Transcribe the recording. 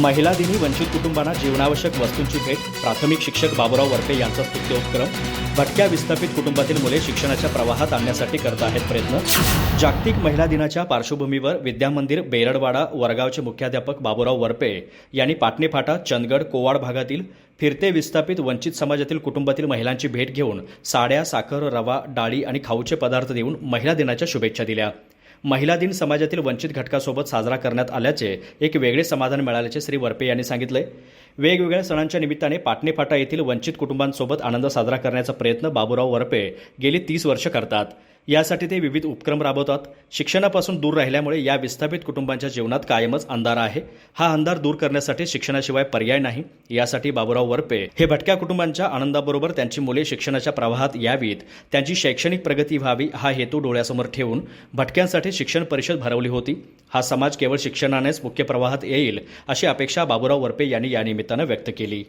महिला दिनी वंचित कुटुंबांना जीवनावश्यक वस्तूंची भेट प्राथमिक शिक्षक बाबुराव वरपे यांचा स्तुत्य उपक्रम भटक्या विस्थापित कुटुंबातील मुले शिक्षणाच्या प्रवाहात आणण्यासाठी करत आहेत प्रयत्न. जागतिक महिला दिनाच्या पार्श्वभूमीवर विद्यामंदिर बेरडवाडा वरगावचे मुख्याध्यापक बाबुराव वरपे यांनी पाटणेफाटा चंदगड कोवाड भागातील फिरते विस्थापित वंचित समाजातील कुटुंबातील महिलांची भेट घेऊन साड्या साखर रवा डाळी आणि खाऊचे पदार्थ देऊन महिला दिनाच्या शुभेच्छा दिल्या. महिला दिन समाजातील वंचित घटकासोबत साजरा करण्यात आल्याचे एक वेगळे समाधान मिळाल्याचे श्री वरपे यांनी सांगितले. वेगवेगळ्या सणांच्या निमित्ताने पाटणेफाटा येथील वंचित कुटुंबांसोबत आनंद साजरा करण्याचा प्रयत्न बाबुराव वरपे गेली तीस वर्ष करतात. यासाठी ते विविध उपक्रम राबवतात. शिक्षणापासून दूर राहिल्यामुळे या विस्थापित कुटुंबांच्या जीवनात कायमच अंधार आहे. हा अंधार दूर करण्यासाठी शिक्षणाशिवाय पर्याय नाही. यासाठी बाबुराव वरपे हे भटक्या कुटुंबांच्या आनंदाबरोबर त्यांची मुले शिक्षणाच्या प्रवाहात यावीत. त्यांची शैक्षणिक प्रगती व्हावी हा हेतू डोळ्यासमोर ठेवून भटक्यांसाठी शिक्षण परिषद भरवली होती. हा समाज केवळ शिक्षणानेच मुख्य प्रवाहात येईल अशी अपेक्षा बाबुराव वरपे यांनी या निमित्तानं व्यक्त केली.